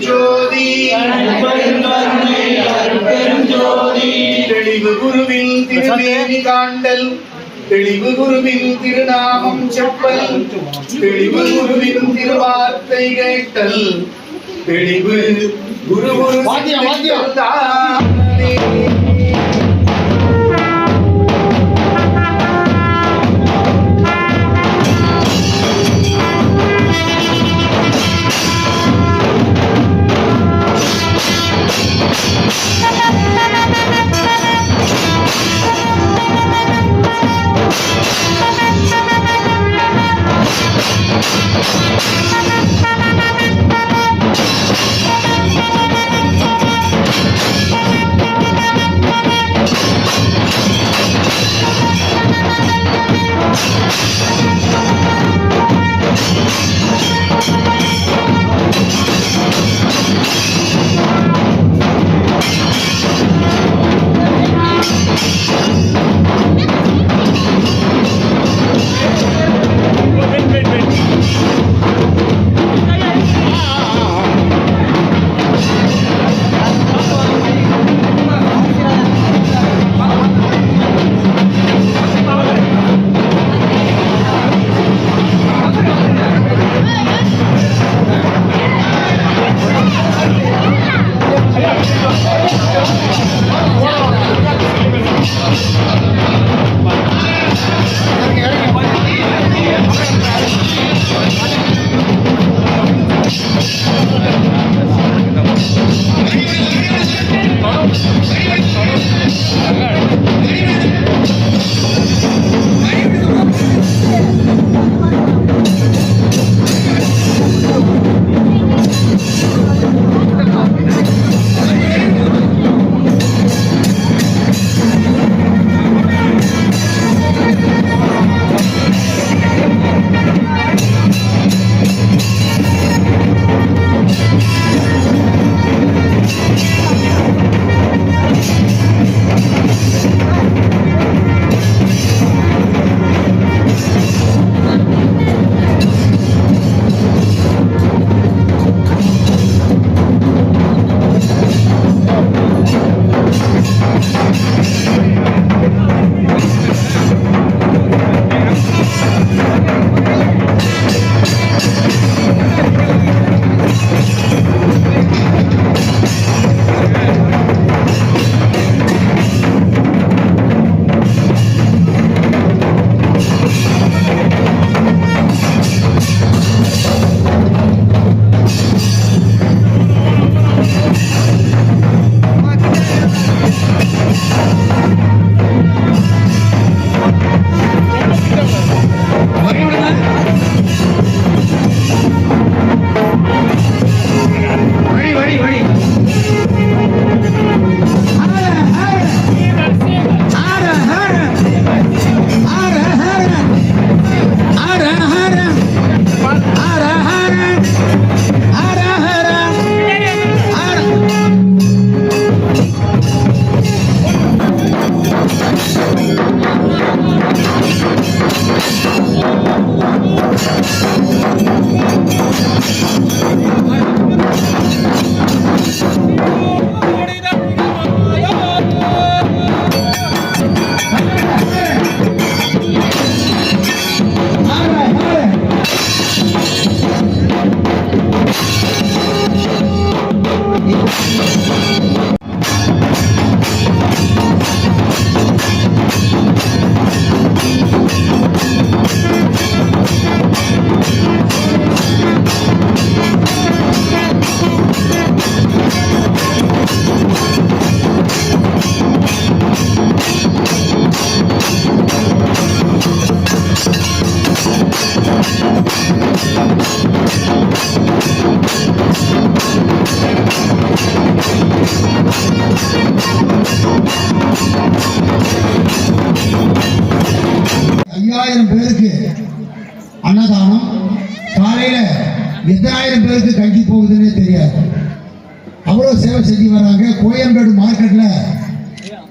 ஜோதி ஜோதி தெளிவு குருவின் திருவேணி தாண்டல் தெளிவு குருவின் திருநாமம் செப்பல். தெளிவு குருவின் திருவார்த்தை கேட்டல். தெளிவு குரு குரு ただなだな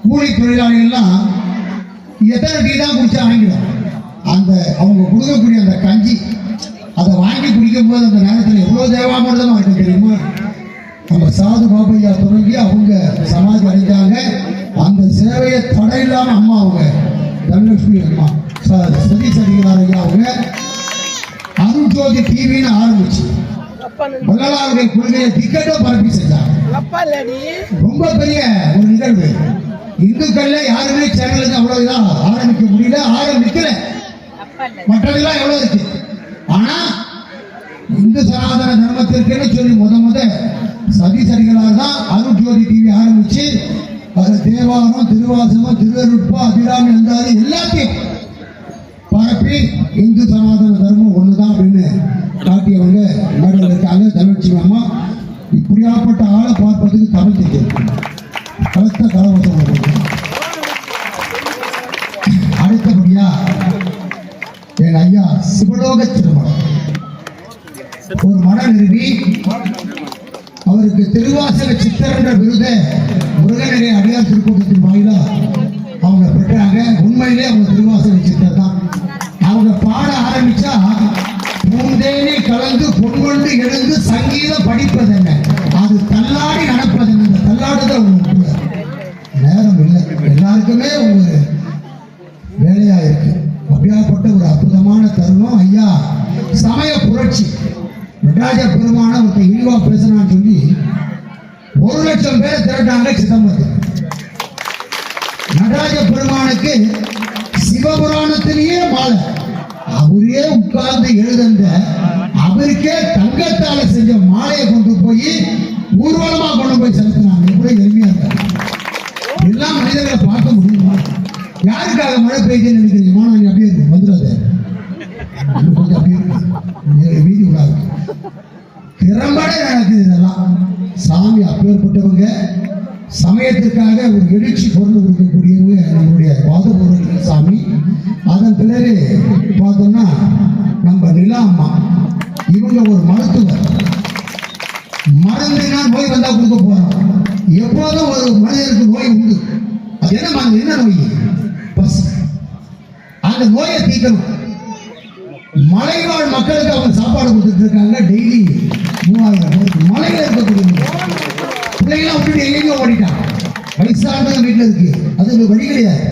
கூலி தொழிலாளிகள்லாம் எத்தனை டீ தான் குடிச்சா வாங்கிடும் அந்த அவங்க கொடுக்கக்கூடிய அந்த கஞ்சி அதை வாங்கி குடிக்கும் போது அந்த நேரத்தில் எவ்வளோ தேவாமிரதம் ஆகிட்டு தெரியுமா? நம்ம சாது பாபையா தொடங்கி அவங்க சமாதி அடைஞ்சாங்க. அந்த சேவையை தடை இல்லாமல் அம்மா அவங்க தனலட்சுமி அம்மா சதி சதிகளார் ஐயா அவங்க அருண் டிவின்னு ஆரம்பிச்சு. வள்ளலாருடைய கொள்கையை திக்கெட்டோ பரப்பி செஞ்சாங்க. ரொம்ப பெரிய ஒரு நிகழ்வு. இந்துக்கள்ல யாருமே சேரல அவ்வளவுதான். ஆரம்பிக்க முடியல ஆரம்பிக்கல. மற்றதெல்லாம் எவ்வளவு இருக்கு? ஆனா இந்து சனாதன தர்மத்திற்குன்னு சொல்லி முத முத சதீசடிகளார் தான் அருள் ஜோதி டிவி ஆரம்பிச்சு அது தேவாரம் திருவாசகம் திருவருட்பா அபிராமி அந்தாதி எல்லாத்தையும் பரப்பி இந்து சனாதன தர்மம் ஒண்ணுதான் அப்படின்னு காட்டியவங்க மேடம் இருக்காங்க தமிழ்ச்சி மாமா இப்படியாப்பட்ட ஆளை பார்ப்பதுக்கு தமிழ் தெரியும் கலத்த கலவசம் அடுத்தபடியா என் ஐயா சிவலோக திருமணம். ஒரு மன நிறுவி அவருக்கு திருவாசக சித்தர் என்ற விருதை முருகனரை அடியார் திருக்கூட்டத்தின் வாயிலா அவங்க பெற்றாங்க. உண்மையிலே அவங்க திருவாசக சித்தர் தான். அவங்க பாட ஆரம்பிச்சா பூந்தேனி கலந்து பொன்கொண்டு எழுந்து சங்கீதம் படிப்பது என்ன? அது தள்ளாடி நடப்பது என்ன? தள்ளாடுதான் உங்களுக்கு. நேரம் இல்லை. எல்லாருக்குமே ஒரு வேலையா இருக்கு. அப்படியாப்பட்ட ஒரு அற்புதமான தருணம். ஐயா சமய புரட்சி. நடராஜ பெருமான ஒருத்தர் இழிவா பேசினான்னு சொல்லி ஒரு லட்சம் பேர் திரட்டாங்க சிதம்பரத்தில் நடராஜ பெருமானுக்கு சிவபுராணத்திலேயே மாலை அவரே உட்கார்ந்து எழுதந்த அவருக்கே தங்கத்தால செஞ்ச மாலையை கொண்டு போய் ஊர்வலமா கொண்டு போய் செலுத்தினாங்க. எப்படி எளிமையா இருக்காங்க. எல்லா மனிதர்களை பார்க்க முடியுமா? யாருக்காக மழை பெய்யுதுன்னு நினைக்கிறீங்க மாணவன் அப்படியே இருக்கு வந்துடாது. கொஞ்சம் அப்படியே வீதி விடாது. திறம்பட நடக்குது இதெல்லாம். சாமி அப்பேற்பட்டவங்க சமயத்திற்காக ஒரு எழுச்சி பொருள் கொடுக்கக்கூடியவங்க நம்மளுடைய வாதபூர்வ சாமி. அதன் பிறகு பார்த்தோம்னா நம்ம நிலா அம்மா இவங்க ஒரு மருத்துவர். மருந்துனா நோய் அது என்ன என்ன நோய் அந்த நோயை தீர்க்கணும். மலைவாழ் மக்களுக்கு அவங்க சாப்பாடு கொடுத்துட்டு இருக்காங்க டெய்லி மூவாயிரம் பேருக்கு மலையில இருக்கக்கூடிய பிள்ளைங்களாம் விட்டுட்டு எங்கேயோ ஓடிட்டான் வயசானவங்க வீட்டில் இருக்கு. அது ஒரு வழி கிடையாது.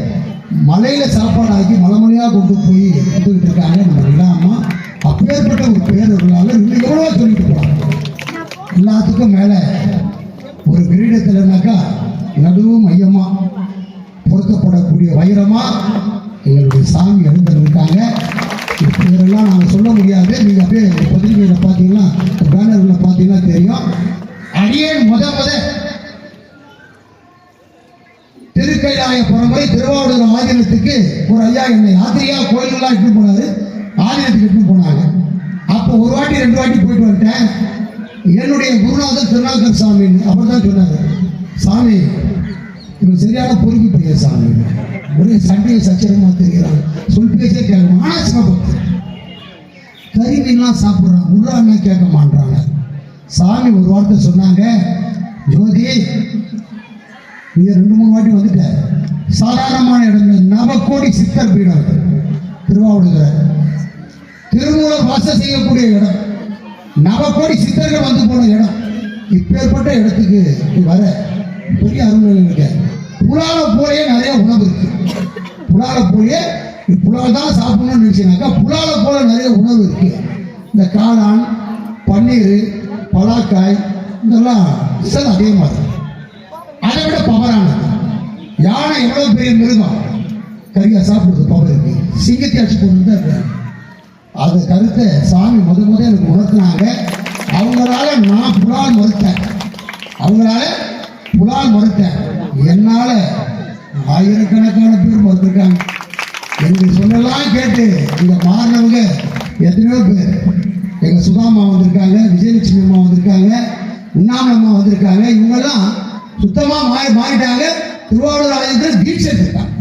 மலையில சாப்பாடு ஆக்கி மலை மலையாக கொண்டு போய் கொடுத்துக்கிட்டு இருக்காங்க நம்ம இல்லாம அப்பேற்பட்ட ஒரு பேரர்களால் இன்னும் எவ்வளோ சொல்லிட்டு போகிறாங்க எல்லாத்துக்கும் மேலே ஒரு கிரீடத்தில்னாக்கா நடுவும் மையமாக பொருத்தப்படக்கூடிய வைரமா? எங்களுடைய சாமி எழுந்திருக்காங்க இதெல்லாம் நாங்கள் சொல்ல முடியாது. நீங்கள் அப்படியே பத்திரிகையில் பார்த்தீங்கன்னா பேனரில் பார்த்தீங்கன்னா தெரியும். அடியேன் முத முத. திருக்கைலாய பரம்பரை திருவாவூர் ஆதீனத்துக்கு ஒரு ஐயா என்னை யாத்திரையா கோயிலெல்லாம் இட்டு போனாரு. ஆதீனத்துக்கு இட்டு போனாங்க. அப்போ ஒரு வாட்டி ரெண்டு வாட்டி போயிட்டு வந்துட்டேன். என்னுடைய குருநாதர் திருநாகர் சாமி அவர் தான் சொன்னார். சாமி இவன் சரியான பொறுப்பு பையன் சாமி. ஒரே சண்டையை சச்சரமா தெரிகிறான் சொல் பேசே கேட்க ஆனா சிவபக்தன் கறி மீன்லாம் சாப்பிட்றாங்க முர்ரான்னா கேட்க மாட்டாங்க. சாமி ஒரு வார்த்தை சொன்னாங்க. ஜோதி நீங்க ரெண்டு மூணு வாட்டி வந்துட்ட. சாதாரணமான இடங்கள் நவக்கோடி சித்தர் பீடம் இது. திருவாவூடுதுறை வாசம் செய்யக்கூடிய இடம். நவக்கோடி சித்தர்கள் வந்து போன இடம். இப்பேற்பட்ட இடத்துக்கு நீ வர. பெரிய அருமையில் இருக்க. புலால போலயே நிறைய உணவு இருக்கு. புலால போலயே புலால் தான் சாப்பிடணும்னு நினைச்சீங்கன்னாக்கா புலால போல நிறைய உணவு இருக்கு. இந்த காளான் பன்னீர் பலாக்காய் இதெல்லாம் சார் அதே மாதிரி அதை விட பவரானது. யானை எவ்வளவு பெரிய மிருகம்? கறியா சாப்பிடுறது பவர் இருக்கு. சிங்கத்தை அடிச்சு கொண்டு தான் இருக்காங்க அந்த கருத்தை சாமி முத முத எனக்கு உணர்த்தினாங்க. அவங்களால நான் புலால் மறுத்தேன். அவங்களால புலால் மறுத்தேன். என்னால ஆயிரக்கணக்கான பேர் வந்திருக்காங்க என்னுடைய சொல்லலாம் கேட்டு இங்க மாறினவங்க எத்தனையோ பேர். எங்க சுதாமா வந்திருக்காங்க விஜயலட்சுமி அம்மா வந்திருக்காங்க உண்ணாமலம்மா வந்திருக்காங்க. இவங்கெல்லாம் சுத்தமா மாறி மாறிட்டாங்க. திருவாரூர் ஆலயத்தில் தீட்சை எடுத்திருக்காங்க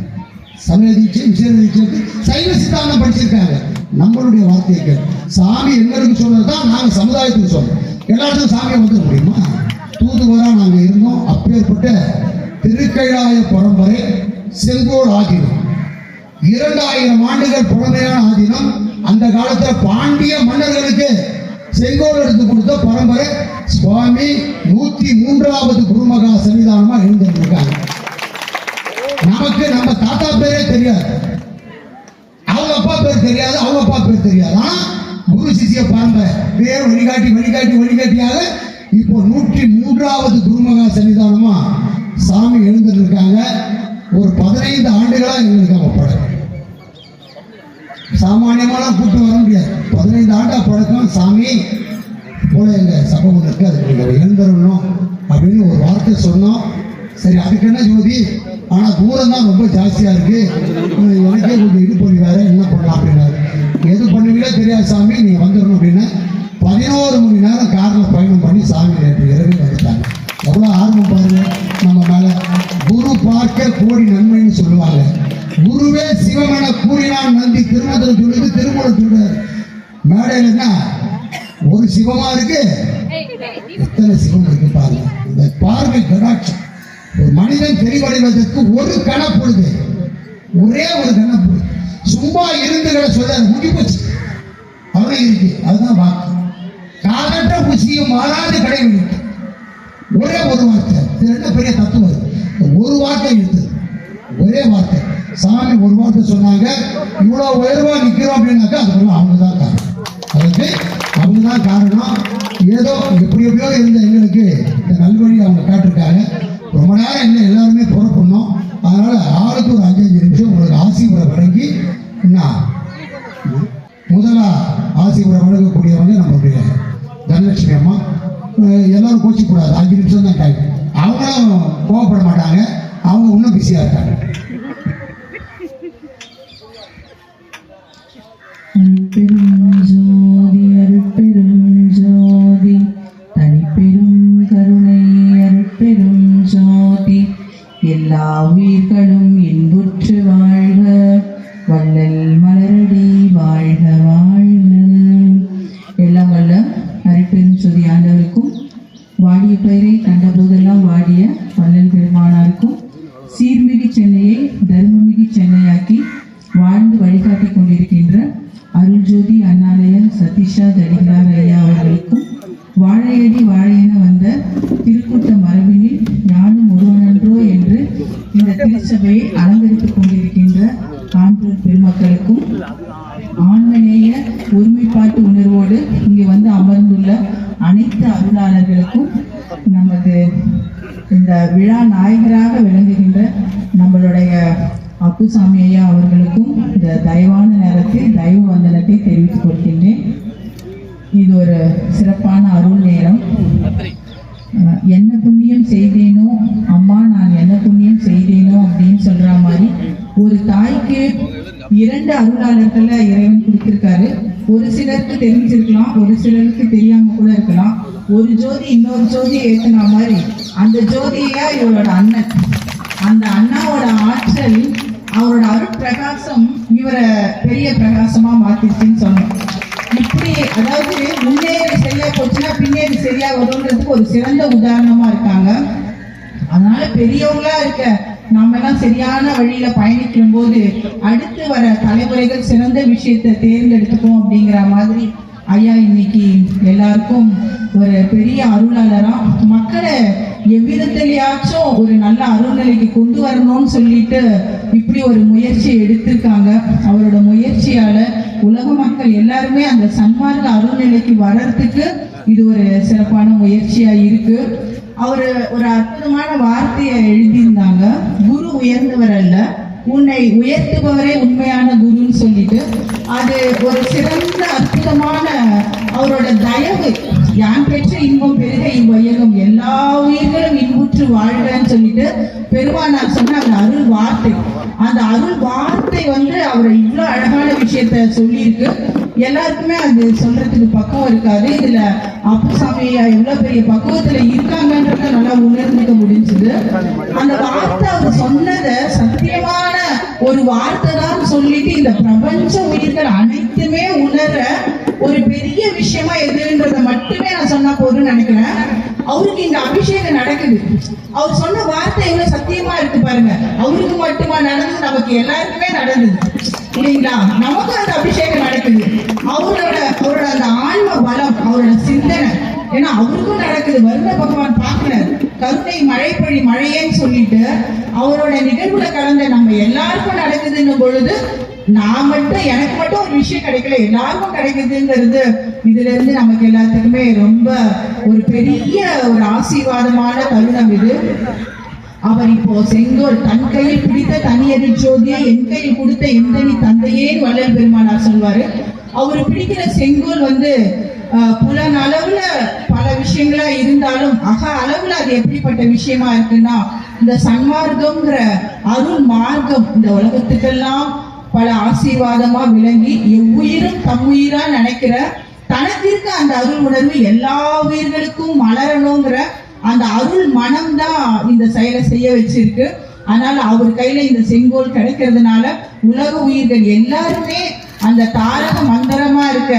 சமய தீட்சை விசேஷ தீட்சை சைவ சித்தாந்தம் படிச்சிருக்காங்க. நம்மளுடைய வார்த்தைகள் சாமி எங்களுக்கு சொன்னதுதான் நாங்க சமுதாயத்துக்கு சொன்னோம். எல்லாத்துக்கும் சாமியை வந்துட முடியுமா? தூதுவரா நாங்க இருந்தோம். அப்பேற்பட்ட திருக்கைலாய பரம்பரை செங்கோல் ஆதீனம். இரண்டாயிரம் ஆண்டுகள் பழமையான ஆதீனம். அந்த காலத்துல பாண்டிய மன்னர்களுக்கு செங்கோல் எடுத்து கொடுத்த பரம்பரை சுவாமி நூத்தி மூன்றாவது குருமகா சன்னிதானமா எழுந்திருக்காங்க நமக்கு நம்ம தாத்தா பேரே தெரியாது. அவங்க அப்பா பேர் தெரியாது அவங்க அப்பா பேர் தெரியாது. ஆனா குரு சிசிய பரம்பரை பேர் வழிகாட்டி வழிகாட்டி வழிகாட்டியாக இப்போ நூற்றி மூன்றாவது குருமகா சன்னிதானமா சாமி எழுந்திருக்காங்க ஒரு பதினைந்து ஆண்டுகளா எங்களுக்கு அவங்க பழக்கம் சாமானியமாலாம் கூட்டு வர முடியாது. பதினைந்து ஆண்டா பழக்கம் சாமி. போல எங்க சபம் ஒன்று இருக்கு அதுக்கு நீங்க எழுந்துடணும் அப்படின்னு ஒரு வார்த்தை சொன்னோம். சரி அதுக்கு என்ன ஜோதி? ஆனா தூரம் தான் ரொம்ப ஜாஸ்தியா இருக்கு. எனக்கே கொஞ்சம் இது பண்ணி என்ன பண்ணலாம் அப்படின்னாரு. எது பண்ணுவீங்களோ தெரியாது சாமி நீங்க வந்துடணும் அப்படின்னு பதினோரு மணி நேரம் காரில் பயணம் பண்ணி சாமி நேற்று இரவு வந்துட்டாங்க. எவ்வளவு ஆர்வம் பாருங்க. நம்ம மேலே குரு பார்க்க கோடி நன்மைன்னு சொல்லுவாங்க. குருவே சிவமென கூறினான் நந்தி திருமணத்தில் சொல்லுது திருமணம் சொல்றாரு. மேடையில் என்ன ஒரு சிவமா இருக்கு எத்தனை சிவம் இருக்கு பாருங்க. இந்த பார்வை கடாட்சம். ஒரு மனிதன் தெளிவடைவதற்கு ஒரு கணப்பொழுது ஒரே ஒரு கணப்பொழுது சும்மா இருந்துகளை சொல்ல முடி போச்சு. அவ்வளவு இருக்கு. அதுதான் வாக்கு. காலற்ற புசியும் மாறாது கடைபிடிக்கும் ஒரே ஒரு வார்த்தை. இது என்ன பெரிய தத்துவம் ஒரு வார்த்தை இருக்குது ஒரே வார்த்தை. சாமி ஒரு வார்த்தை சொன்னாங்க இவ்வளோ உயர்வா நிற்கிறோம் அப்படின்னாக்கா அதுக்கு அவங்க தான் காரணம். அதுக்கு அவங்க தான் காரணம். ஏதோ எப்படி எப்படியோ இருந்த எங்களுக்கு இந்த நல்வழி அவங்க காட்டிருக்காங்க. ரொம்ப நேரம் என்ன எல்லாருமே புறப்படணும் அதனால ஆளுக்கு ஒரு அஞ்சஞ்சு நிமிஷம் உங்களுக்கு ஆசீர்வாதம் வழங்கி என்ன? முதலா உரை வழங்கக்கூடியவங்க நம்மளுடைய தனலட்சுமி அம்மா. எல்லாரும் கோச்சிக்கூடாது. அஞ்சு நிமிஷம் தான் டைம் அவங்களும் கோவப்பட மாட்டாங்க. அவங்க இன்னும் பிஸியாக இருக்காங்க. அருட்பெரும் இந்த விழா நாயகராக விளங்குகின்ற நம்மளுடைய அப்புசாமி ஐயா அவர்களுக்கும் இந்த தயவான நேரத்தில் தயவு வந்தனத்தை தெரிவித்துக் கொள்கின்றேன். இது ஒரு சிறப்பான அருள் நேரம். என்ன புண்ணியம் செய்தேனோ அம்மா நான் என்ன புண்ணியம் செய்தேனோ அப்படின்னு சொல்ற மாதிரி ஒரு தாய்க்கு இரண்டு அருளாளர்கள இறைவன் கொடுத்திருக்காரு. ஒரு சிலருக்கு தெரிஞ்சிருக்கலாம் ஒரு சிலருக்கு தெரியாம கூட இருக்கலாம். ஒரு ஜோதி இன்னொரு ஜோதி ஏத்துன மாதிரி அந்த ஜோதியா இவரோட அண்ணன். அந்த அண்ணாவோட ஆற்றல் அவரோட அருள் பிரகாசம் இவரை பெரிய பிரகாசமா மாத்திருச்சுன்னு சொன்னோம். இப்படி அதாவது முன்னேறி சரியா போச்சுன்னா பின்னேறி சரியா வரும்ன்றதுக்கு ஒரு சிறந்த உதாரணமா இருக்காங்க. அதனால பெரியவங்களா இருக்க நாம எல்லாம் சரியான வழியில பயணிக்கும் போது அடுத்து வர தலைமுறைகள் சிறந்த விஷயத்தை தேர்ந்தெடுத்துக்கும் அப்படிங்கிற மாதிரி ஐயா இன்னைக்கு எல்லாருக்கும் ஒரு பெரிய அருளாளரா மக்களை எவ்விதத்திலேயாச்சும் ஒரு நல்ல அருள்நிலைக்கு கொண்டு வரணும்னு சொல்லிட்டு இப்படி ஒரு முயற்சி எடுத்திருக்காங்க. அவரோட முயற்சியால உலக மக்கள் எல்லாருமே அந்த சன்மார்க்க அருள்நிலைக்கு வர்றதுக்கு இது ஒரு சிறப்பான முயற்சியா இருக்கு. அவர் ஒரு அற்புதமான வார்த்தையை எழுதியிருந்தாங்க. குரு உயர்ந்தவர் அல்ல. உன்னை உயர்த்துபவரே உண்மையான குருன்னு சொல்லிட்டு அது ஒரு சிறந்த அற்புதமான அவரோட தயவு. யான் பெற்ற இன்பம் பெருக இவ்வையகம் எல்லா உயிர்களும் இன்புற்று வாழ்றேன்னு சொல்லிட்டு பெருமானார் சொன்ன அந்த அருள் வார்த்தை. அந்த அருள் வார்த்தை வந்து அவரை இவ்வளவு அழகான விஷயத்த சொல்லியிருக்கு. எல்லாருக்குமே அது சொல்றதுக்கு பக்குவம் இருக்காது. இதுல அப்புசாமி ஐயா எவ்வளவு பெரிய பக்குவத்துல இருக்காங்கன்றத நல்லா உணர்ந்துக்க முடிஞ்சது. அந்த வார்த்தை அவர் சொன்னத சத்தியமான ஒரு வார்த்தை தான் சொல்லிட்டு இந்த பிரபஞ்ச உயிர்கள் அனைத்துமே உணர ஒரு பெரிய விஷயமா எதுன்றத மட்டுமே நான் சொன்னா போதும்னு நினைக்கிறேன். அவருக்கு இங்க அபிஷேகம் நடக்குது. அவர் சொன்ன வார்த்தை எவ்வளவு சத்தியமா இருக்கு பாருங்க. அவருக்கு மட்டுமா நடந்தது நமக்கு எல்லாருக்குமே நடந்தது. இல்லைங்களா நமக்கும் அந்த அபிஷேகம் நடக்குது. அவரோட அவரோட அந்த ஆன்ம பலம் அவரோட சிந்தனை. ஏன்னா அவருக்கும் நடக்குது. வருண பகவான் பார்க்கிறார். கருணை மழைப்பொழி மழையேன்னு சொல்லிட்டு அவரோட நிகழ்வுல கலந்த நம்ம எல்லாருக்கும் நடக்குதுன்னும் பொழுது நான் மட்டும் எனக்கு மட்டும் ஒரு விஷயம் கிடைக்கல. எல்லாருக்கும் கிடைக்குதுங்கிறது இதுல இருந்து நமக்கு எல்லாத்துக்குமே ரொம்ப ஒரு பெரிய ஒரு ஆசீர்வாதமான தருணம் இது. அவர் இப்போ செங்கோல் தன் கையில் பிடித்த தனியறி ஜோதியை என் கையில் கொடுத்த எந்தனி தந்தையே வள்ளல் பெருமானார் சொல்வாரு. அவர் பிடிக்கிற செங்கோல் வந்து புலன் அளவுல பல விஷயங்களா இருந்தாலும் அக அளவுல அது எப்படிப்பட்ட விஷயமா இருக்குன்னா இந்த சன்மார்க்கம்ங்கிற அருள் மார்க்கம் இந்த உலகத்துக்கெல்லாம் பல ஆசீர்வாதமா விளங்கி எவ்வுயிரும் தம்முயிரா நினைக்கிற தனக்கு அந்த அருள் உணர்வு எல்லா உயிர்களுக்கும் மலரணுங்கிற அந்த அருள் மனம்தான் இந்த செயலை செய்ய வச்சிருக்கு. அதனால அவர் கையில இந்த செங்கோல் கிடைக்கிறதுனால உலக உயிர்கள் எல்லாருமே அந்த தாரக மந்திரமா இருக்க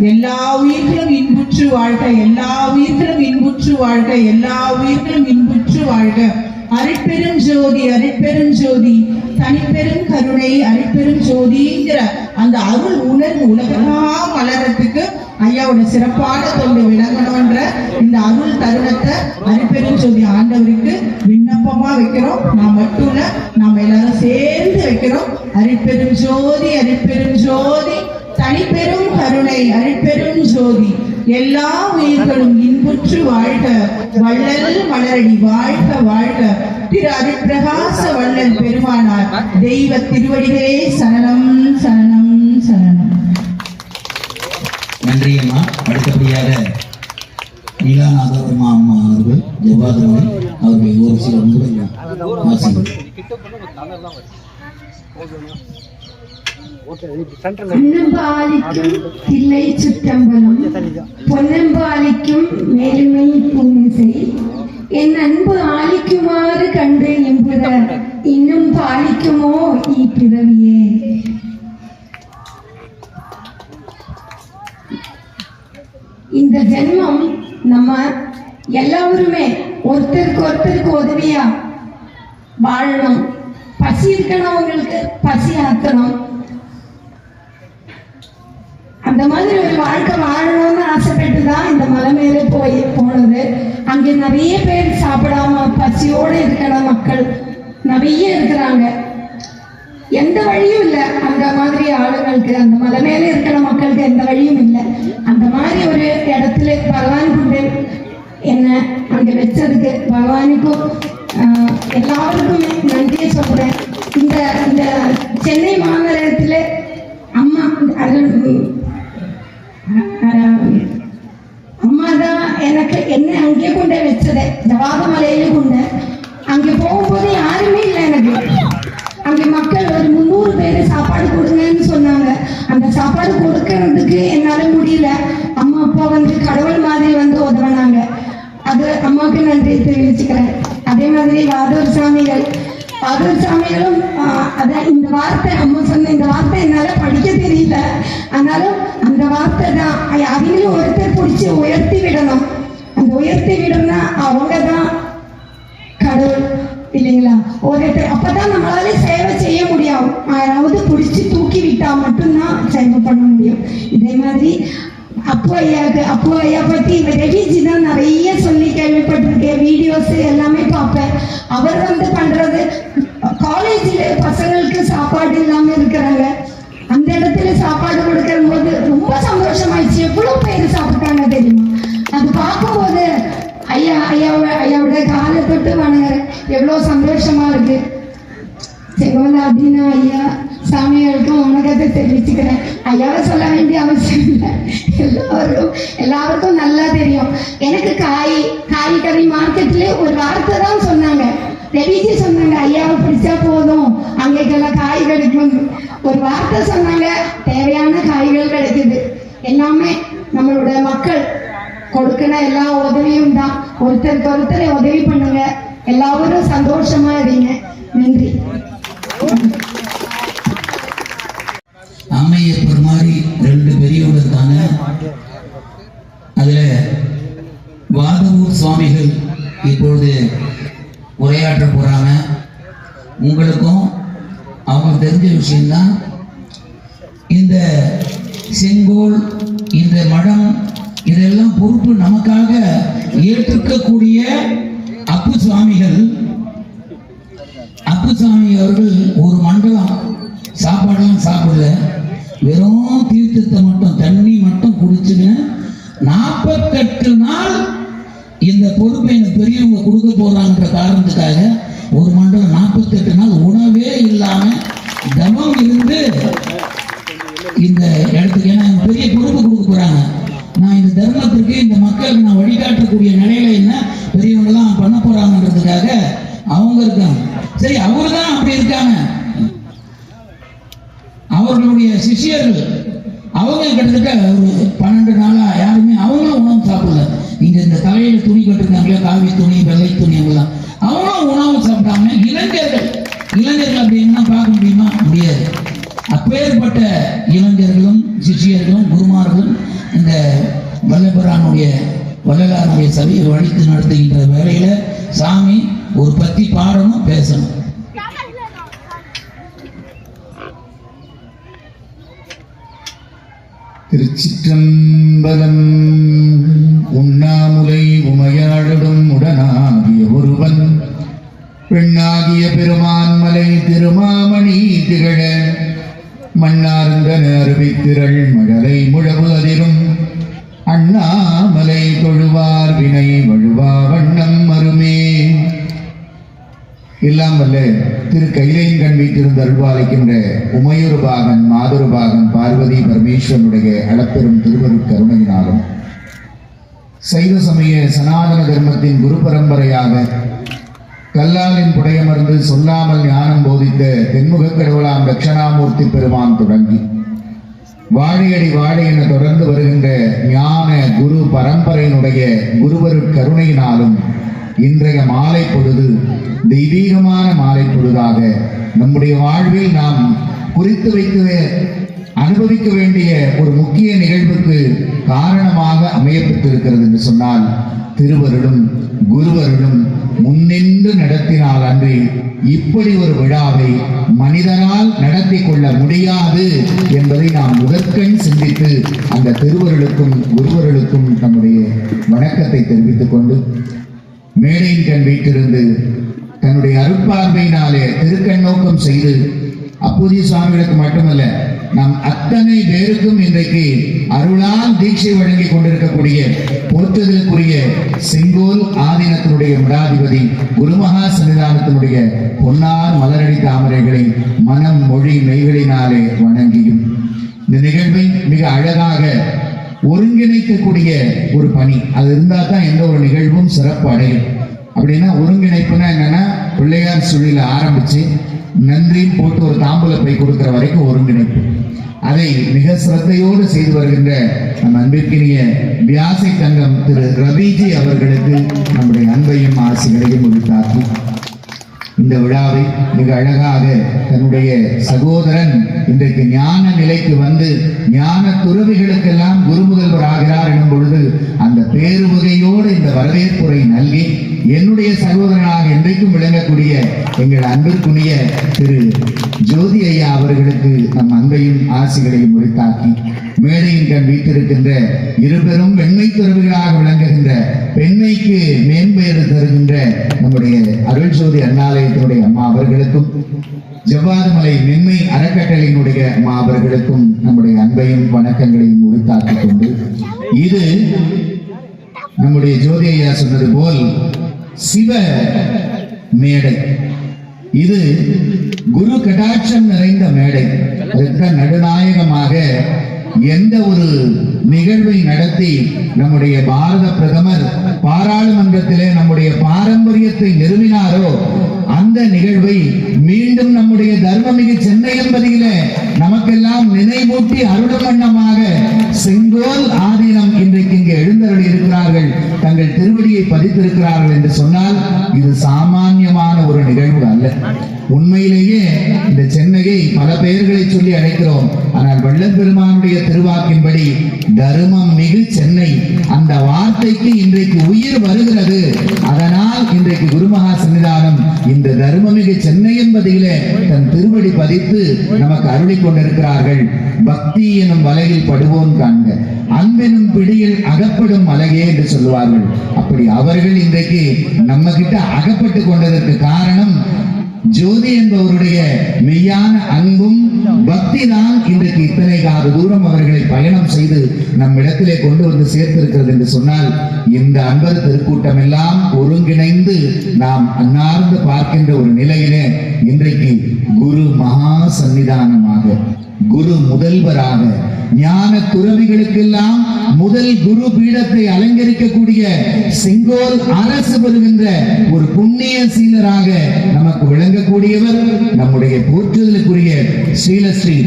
எல்லா உயிர்களும் இன்புற்று வாழ்க எல்லா உயிர்களும் இன்புற்று வாழ்க எல்லா உயிர்களும் இன்புற்று வாழ்க. அரைப்பெரும் ஜோதி அரைப்பெரும் ஜோதி தனிப்பெரும் கருணை அரைப்பெரும் ஜோதிங்கிற அந்த அருள் உணர்வு உலகெல்லாம் வளர்றதுக்கு ஐயாவோட சிறப்பான தொண்டு விளங்கணும்ன்ற இந்த அருள் தருணத்தை அரைப்பெரும் ஜோதி ஆண்டவருக்கு விண்ணப்பமா வைக்கிறோம். நான் மட்டும் இல்ல நாம எல்லாரும் சேர்ந்து வைக்கிறோம். அரைப்பெரும் ஜோதி அரைப்பெரும் ஜோதி தனிப்பெரும் கருணை அரைப்பெரும் ஜோதி. எல்லா உயிர்களும் இன்புற்று வாழ்க. வள்ளல் மலரடி வாழ்க வாழ்க. திரு அருட்பிரகாச வள்ளல் பெருமானார் தெய்வ திருவடிகளே சரணம் சரணம் சரணம். நன்றி அம்மா. அடுத்தபடியாக நீலாநாதவர்மா அம்மா அவர்கள் ஜவாதவர்கள் அவர்கள் ஒரு சில உங்களை வாசிகள் பொன்னம்பாலிக்கும் தில்லை சுற்றம்பலம். பொன்னம்பாலிக்கும் மேலுமை பூமிசை என் அன்பு ஆலிக்குமாறு கண்டு எம்புற இன்னும் பாலிக்குமோ ஈ பிறவியே. இந்த ஜென்மம் நம்ம எல்லாருமே ஒருத்தருக்கு ஒருத்தருக்கு உதவியா வாழணும். பசி இருக்கணவங்களுக்கு பசி ஆக்கணும் அந்த மாதிரி ஒரு வாழ்க்கை வாழணும்னு ஆசைப்பட்டு தான் இந்த மலை மேலே போய் போனது. அங்கே நிறைய பேர் சாப்பிடாம பசியோடு இருக்கிற மக்கள் நிறைய இருக்கிறாங்க. எந்த வழியும் இல்லை. அந்த மாதிரி ஆளுங்களுக்கு அந்த மலை மேலே இருக்கிற மக்களுக்கு எந்த வழியும் இல்லை. அந்த மாதிரி ஒரு இடத்துல பகவான் கொண்டு என்ன அங்கே வச்சதுக்கு பகவானுக்கும் ஆஹ், எல்லாருக்குமே நன்றியை சொல்றேன். இந்த இந்த சென்னை மாநகரத்தில் அம்மா அது அம்மாதான் எனக்கு என்ன அங்கே கொண்டே வச்சது? ஜவாதமலையில கொண்டு. அங்கே போகும்போது யாருமே இல்லை எனக்கு. அங்கே மக்கள் ஒரு முந்நூறு பேர் சாப்பாடு கொடுங்கன்னு சொன்னாங்க. அந்த சாப்பாடு கொடுக்கறதுக்கு என்னால முடியல. அம்மா அப்பா வந்து கடவுள் மாதிரி வந்து உதவினாங்க. அது அம்மாவுக்கு நன்றி தெரிவிச்சுக்கிறேன். அதே மாதிரி வாதூர் சாமிகள் வாதூர் சாமிகளும் அதான் இந்த வார்த்தை அம்மா சொன்ன இந்த வார்த்தை என்னால் படிக்க தெரியல. ஆனாலும் அந்த வார்த்தை தான். அவங்களும் ஒருத்தர் பிடிச்சி உயர்த்தி விடணும். அந்த உயர்த்தி விடணும்னா அவங்க தான் கடவுள் இல்லைங்களா? ஒருத்தர் அப்பதான் நம்மளால சேவை செய்ய முடியும். யாராவது பிடிச்சி தூக்கி விட்டா மட்டும்தான் சேவை பண்ண முடியும். இதே மாதிரி அப்பு ஐயாவுக்கு அப்பு ஐயா பத்தி ரவிஜி தான் நிறைய சொல்லி கேள்விப்பட்டிருக்கேன். வீடியோஸ் எல்லாமே பார்ப்பேன். அவர் வந்து பண்றது காலேஜில் பசங்களுக்கு சாப்பாடு இல்லாம இருக்கிறாங்க. அந்த இடத்துல சாப்பாடு கொடுக்கிற போது ரொம்ப சந்தோஷமாயிடுச்சு. எவ்வளவு பேர் சாப்பிட்டாங்க தெரியுமா? அது பார்க்கும்போது ஐயா ஐயாவோட ஐயாவோட காலை தொட்டு வணங்குறேன். எவ்வளோ சந்தோஷமா இருக்கு. செகோல அப்படின்னா ஐயா சாமியாருக்கும் உனக்கத்தை தெரிவிச்சுக்கிறேன். ஐயாவை சொல்ல வேண்டிய அவசியம் இல்லை. எல்லாருக்கும் எல்லாருக்கும் நல்லா தெரியும். எனக்கு காய் காய்கறி மார்க்கெட்ல ஒரு வார்த்தை தான் சொன்னாங்க. ரவிஜி சொன்னாங்க ஐயாவை பிடிச்சா போதும். அங்கேக்கெல்லாம் காய் கிடைக்கும். ஒரு வார்த்தை சொன்னாங்க தேவையான காய்கள் கிடைக்குது. எல்லாமே நம்மளோட மக்கள் கொடுக்கிற எல்லா உதவியும் தான். ஒருத்தருக்கு ஒருத்தர் உதவி பண்ணுங்க. எல்லாரும் சந்தோஷமா இருங்க. நன்றி. அம்மையப்பர் மாதிரி ரெண்டு பெரியவங்க இருக்காங்க அதுல வாதவூர் சுவாமிகள் இப்பொழுது உரையாற்ற போறாங்க. உங்களுக்கும் அவங்களுக்கு தெரிஞ்ச விஷயம்தான். இந்த செங்கோல் இந்த மடம் இதெல்லாம் பொறுப்பு நமக்காக ஏற்றுக்கக்கூடிய அப்பு சுவாமிகள். அப்பு சுவாமி அவர்கள் ஒரு மண்டலம் சாப்பாடெல்லாம் சாப்பிடல. வெறும் தீர்த்தத்தை மட்டும் தண்ணி மட்டும் குடிச்சுங்க. நாற்பத்தெட்டு நாள் இந்த பொறுப்பை எனக்கு பெரியவங்க கொடுக்க போறாங்கன்ற காரணத்துக்காக ஒரு மண்டலம் நாற்பத்தெட்டு நாள் உணவே இல்லாம தமம் இருந்து இந்த இடத்துக்கு ஏன்னா பெரிய பொறுப்பு கொடுக்க போறாங்க. நான் இந்த தர்மத்திற்கு இந்த மக்களுக்கு நான் வழிகாட்டக்கூடிய நிலையில என்ன பெரியவங்கலாம் பண்ண போறாங்கன்றதுக்காக அவங்க இருக்காங்க. சரி அவரு தான் அப்படி இருக்காங்க. அவர்களுடைய சிஷ்யர்கள் அவங்க கிட்டத்தட்ட ஒரு பன்னெண்டு நாளா யாருமே அவங்களும் உணவு சாப்பிடல. இங்க இந்த தலையில துணி கட்டிருக்காங்களே காவி துணி வெள்ளை துணி எல்லாம். அவங்களும் உணவு சாப்பிடாம இளைஞர்கள் இளைஞர்கள் அப்படின்னா பார்க்க முடியுமா? முடியாது. அப்பேற்பட்ட இளைஞர்களும் சிஷியர்களும் குருமார்களும் இந்த வல்லபரானுடைய வள்ளலாருடைய சபையை வழித்து நடத்துகின்ற வேலையில சாமி ஒரு பத்தி பாடணும் பேசணும். திருச்சிற்றம்பலம் உண்ணாமுலை உமையாடடும் உடனாகிய ஒருவன். பெண்ணாகிய பெருமான் மலை திருமாமணி திகழ. மன்னார்ந்தன அருவித்திரள் மழலை முழவு அதிரும். அண்ணாமலை தொழுவார் வினை வழுவாவன். எல்லாம் திரு கைலையங்கண் வீட்டிருந்து அருள்வாளிக்கின்ற உமையொரு பாகன் மாதொரு பாகன் பார்வதி பரமேஸ்வரனுடைய அளப்பெரும் திருவருட் கருணையினாலும் சைவ சமய சனாதன தர்மத்தின் குரு பரம்பரையாக கல்லாலின் புடையமர்ந்து சொல்லாமல் ஞானம் போதித்த தென்முகக் கடவுளாம் தட்சணாமூர்த்தி பெருமான் தொடங்கி வாழையடி வாழை என தொடர்ந்து வருகின்ற ஞான குரு பரம்பரையினுடைய குருவருட் கருணையினாலும் இன்றைய மாலை பொழுது தெய்வீகமான மாலை பொழுதாக நம்முடைய வாழ்வில் நாம் குறித்து வைக்க அனுபவிக்க வேண்டிய ஒரு முக்கிய நிகழ்வுக்கு காரணமாக அமையப்பட்டிருக்கிறது என்று சொன்னால் திருவருளும் குருவருளும் முன்னின்று நடத்தினால் அன்றி இப்படி ஒரு விழாவை மனிதனால் நடத்தி கொள்ள முடியாது என்பதை நாம் முதற்கண் சிந்தித்து அந்த திருவருளுக்கும் குருவருளுக்கும் நம்முடைய வணக்கத்தை தெரிவித்துக் கொண்டு மேடையில் கண் வீட்டிலிருந்து தன்னுடைய அருட்பார்வையினாலே திருக்கண் நோக்கம் செய்து அப்போதைய சுவாமிகளுக்கு மட்டுமல்ல நம் அத்தனை பேருக்கும் இன்றைக்கு அருளால் தீட்சை வழங்கி கொண்டிருக்கக்கூடிய போற்றுதலுக்குரிய செங்கோல் ஆதீனத்தினுடைய மடாதிபதி குருமகா சன்னிதானத்தினுடைய பொன்னார் மலரடி தாமரைகளை மனம் மொழி மெய்களினாலே வணங்கியும் இந்த நிகழ்வை மிக அழகாக ஒருங்கிணைக்கக்கூடிய ஒரு பணி. அது இருந்தால் தான் எந்த ஒரு நிகழ்வும் சிறப்பு அடையும். அப்படின்னா ஒருங்கிணைப்புனா என்னன்னா பிள்ளையார் சுழில ஆரம்பிச்சு நன்றின்னு போட்டு ஒரு தாம்பூல பை கொடுக்கிற வரைக்கும் ஒருங்கிணைப்பு. அதை மிக சிரத்தையோடு செய்து வருகின்ற நம் அன்பிற்கினிய வியாசை தங்கம் திரு ரவிஜி அவர்களுக்கு நம்முடைய அன்பையும் ஆசைகளையும் உரித்தாக்கி இந்த விழாவை மிக அழகாக தன்னுடைய சகோதரன் இன்றைக்கு ஞான நிலைக்கு வந்து ஞான துறவிகளுக்கெல்லாம் குருமுதல்வர் ஆகிறார் எனும் பொழுது அந்த பேருவகையோடு இந்த வரவேற்புரை நல்கி என்னுடைய சகோதரனாக என்றைக்கும் விளங்கக்கூடிய எங்கள் அன்பிற்குரிய திரு ஜோதி ஐயா அவர்களுக்கு நம் அன்பையும் ஆசைகளையும் உரித்தாக்கி மேடையின் கண் வீட்டிருக்கின்ற இருபெரும் வெண்மை துறவிகளாக விளங்குகின்ற பெண்மைக்கு மேம்பெயர் தருகின்ற நம்முடைய அருள் ஜோதி ஆலயத்தினுடைய அம்மா அவர்களுக்கும் ஜவ்வாதுமலை மென்மை அறக்கட்டளையினுடைய அம்மா அவர்களுக்கும் நம்முடைய அன்பையும் வணக்கங்களையும் உரித்தாக்கிக் கொண்டு இது நம்முடைய ஜோதி ஐயா சொன்னது போல் சிவ மேடை. இது குரு கடாட்சம் நிறைந்த மேடை. நடுநாயகமாக எந்த ஒரு நிகழ்வை நடத்தி நம்முடைய பாரத பிரதமர் பாராளுமன்றத்திலே நம்முடைய பாரம்பரியத்தை நிறுவினாரோ அந்த நிகழ்வை மீண்டும் நம்முடைய தர்மமிகு சென்னை என்பதிலே நமக்கெல்லாம் நினைவூட்டி அருளமண்ணமாக செங்கோல் ஆதீனம் இன்றைக்கு இங்கே எழுந்தருள் இருக்கிறார்கள். தங்கள் திருவடியை பதித்திருக்கிறார்கள் என்று சொன்னால் இது சாமானியமான ஒரு நிகழ்வு அல்ல. உண்மையிலேயே இந்த சென்னையை பல பெயர்களை சொல்லி அழைக்கிறோம். ஆனால் வள்ளல் பெருமானுடைய திருவாக்கின்படி தருமம் மிகு சென்னை. அந்த வார்த்தைக்கு இன்றைக்கு உயிர் வருகிறது. அதனால் இன்றைக்கு குருமகா சன்னிதானம் இந்த தருமமிகு சென்னை என்பதிலே தன் திருவடி பதித்து நமக்கு அருளிக் கொண்டிருக்கிறார்கள். பக்தி எனும் வலையில் படுவோம் காண்க. அன்பெனும் பிடியில் அகப்படும் அழகே என்று சொல்லுவார்கள். அப்படி அவர்கள் இன்றைக்கு நம்ம கிட்ட அகப்பட்டு கொண்டதற்கு காரணம் ஜோதி என்பவருடைய மெய்யான அன்பும் பக்தி தான் இன்றைக்கு இத்தனை கால தூரம் அவர்களை பயணம் செய்து நம் இடத்திலே கொண்டு வந்து சேர்த்திருக்கிறது என்று சொன்னால் இந்த அன்பர் திருக்கூட்டம் எல்லாம் ஒருங்கிணைந்து நாம் அன்னார்ந்து பார்க்கின்ற ஒரு நிலையிலே இன்றைக்கு குரு மகா சன்னிதானமாக குரு முதல்வராக ஞான துறவிகளுக்கெல்லாம் முதல் குரு பீடத்தை அலங்கரிக்கக்கூடிய செங்கோல் அரசு பெறுகின்ற ஒரு புண்ணிய சீலராக நமக்கு விளங்கக்கூடியவர் நம்முடைய போற்றுதலுக்குரிய ஸ்ரீலஸ்ரீ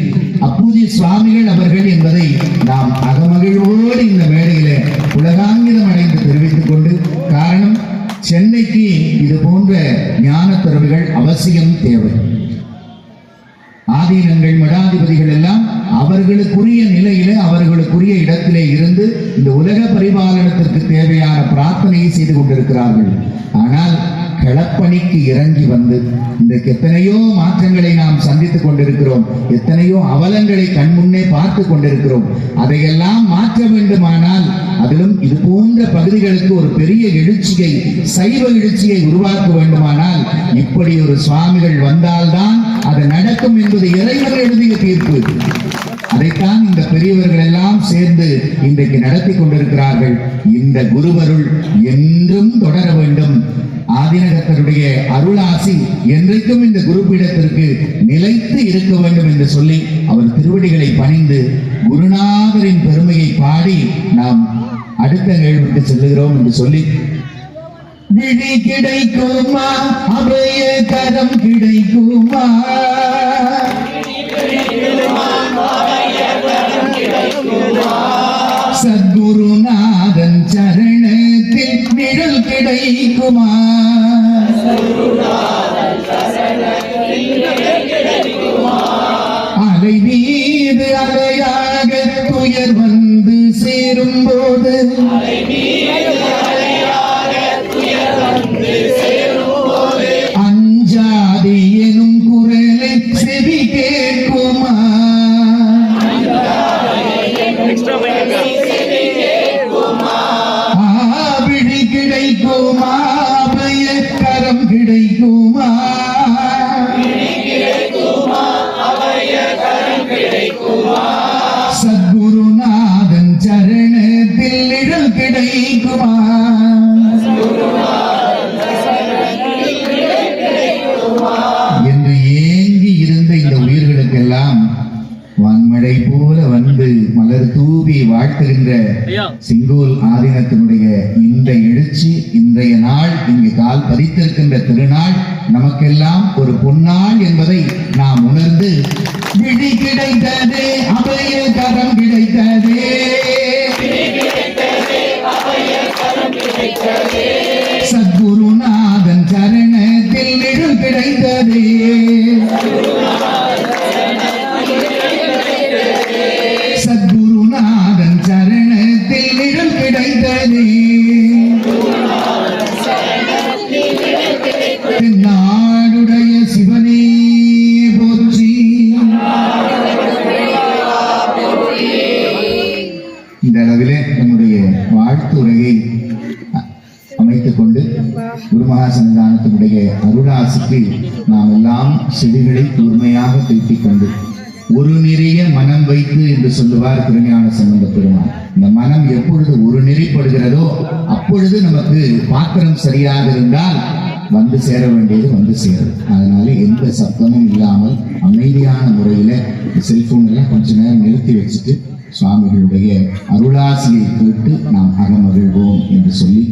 அப்பூஜி சுவாமிகள் அவர்கள் என்பதை நாம் அகமகிழ்வோடு இந்த மேடையில உலகாங்கிதம் அடைந்து தெரிவித்துக் கொண்டு காரணம் சென்னைக்கு இது போன்ற ஞான துறவிகள் அவசியம் தேவை. ஆதீனங்கள் மடாதிபதிகள் எல்லாம் அவர்களுக்குரிய நிலையிலே அவர்களுக்குரிய இடத்திலே இருந்து இந்த உலக பரிபாலனத்திற்கு தேவையான பிரார்த்தனையை செய்து கொண்டிருக்கிறார்கள். ஆனால் களப்பணிக்கு இறங்கி வந்து இன்றைக்கு எத்தனையோ மாற்றங்களை நாம் சந்தித்துக் கொண்டிருக்கிறோம். எத்தனையோ அவலங்களை கண்முன்னே பார்த்து கொண்டிருக்கிறோம். அதையெல்லாம் மாற்ற வேண்டுமானால் அதிலும் இது போன்ற பகுதிகளுக்கு ஒரு பெரிய எழுச்சியை சைவ எழுச்சியை உருவாக்க வேண்டுமானால் இப்படி ஒரு சுவாமிகள் வந்தால்தான் அது நடக்கும் என்பது இறைவர் எழுதிய தீர்ப்பு. அதைத்தான் இந்த பெரியவர்கள் எல்லாம் சேர்ந்து இன்றைக்கு நடத்தி கொண்டிருக்கிறார்கள். இந்த குருவருள் என்றும் தொடர வேண்டும். ஆதினகத்தருடைய அருளாசி என்றைக்கும் இந்த குருபீடத்திற்கு நிலைத்து இருக்க வேண்டும் என்று சொல்லி அவர் திருவடிகளை பணிந்து குருநாதரின் பெருமையை பாடி நாம் அடுத்த நிகழ்வுக்கு செல்லுகிறோம் என்று சொல்லி விழி கிடைக்குமா? அபய கரம் கிடைக்குமா? சத்குருநா கிடைக்குமா அலை மீது அலையாக துயர் வந்து சேரும் போது கிடைக்குமா? அபய கரம் கிடைக்குமா? சத்குருநாதன் சரணத்தில் நிழல் கிடைக்குமா? என்று ஏங்கி இருந்த இந்த உயிர்களுக்கெல்லாம் வான்மழை போல வந்து மலர் தூவி வாழ்த்துகின்ற செங்கோல் ஆதீனத்தினுடைய கால் பதித்திருக்கின்ற திருநாள் நமக்கெல்லாம் ஒரு பொன்னாள் என்பதை நாம் உணர்ந்து விழி கிடைத்ததே அபய கரம் கிடைத்ததே. சத்குருநாதன் சரணத்தில் நிழல் கிடைத்ததே. சத்குருநாதன் சரணத்தில் நிழல் கிடைத்ததே. சொல்லுவார் திருஞான சம்பந்த பெருமான் இந்த மனம் எப்பொழுது ஒரு நிலைப்படுகிறதோ அப்பொழுது நமக்கு பாத்திரம் சரியாக இருந்தால் வந்து சேர வேண்டியது வந்து சேரும். அதனால எந்த சத்தமும் இல்லாமல் அமைதியான முறையில செல்போன் எல்லாம் கொஞ்ச நேரம் நிறுத்தி வச்சுட்டு சுவாமிகளுடைய அருளாசியை கேட்டு நாம் அகமகிழ்வோம் என்று சொல்லி